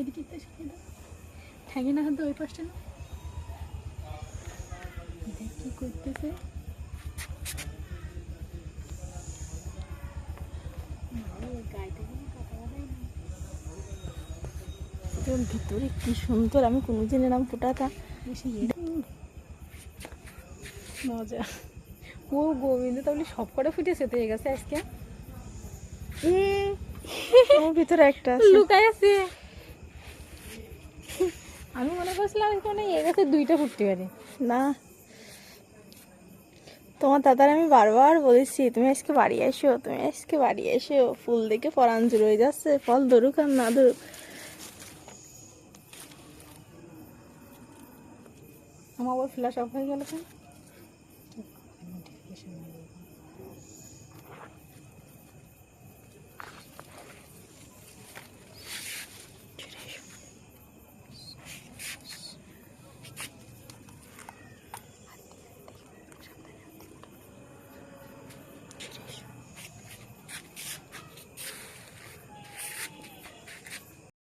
একটা দাও। ঠ্যাঙে না হাত ওই পাশটা না দেখ কি করতেছে। ভিতরে কি সুন্দর আমি কোনোদিন এরম ফোটাতা। মজা। ও গোবিন্দ তাহলে সব কটা ফুটে সেতে হয়ে গেছে আজকে? ভিতরে একটা লুকায় আছে। বসলাম কেন এ গাছে দুইটা ফুটতে পারে। না। তোমার দাদার আমি বারবার বলেছি, তুমি আজকে বাড়ি এসো, তুমি আজকে বাড়ি এসো। ফুল দেখে পরাণ জুড়ে যাচ্ছে, ফল ধরুক আর না ধরুক। আমার আবার ফ্ল্যাশ অফ হয়ে গেল কেন?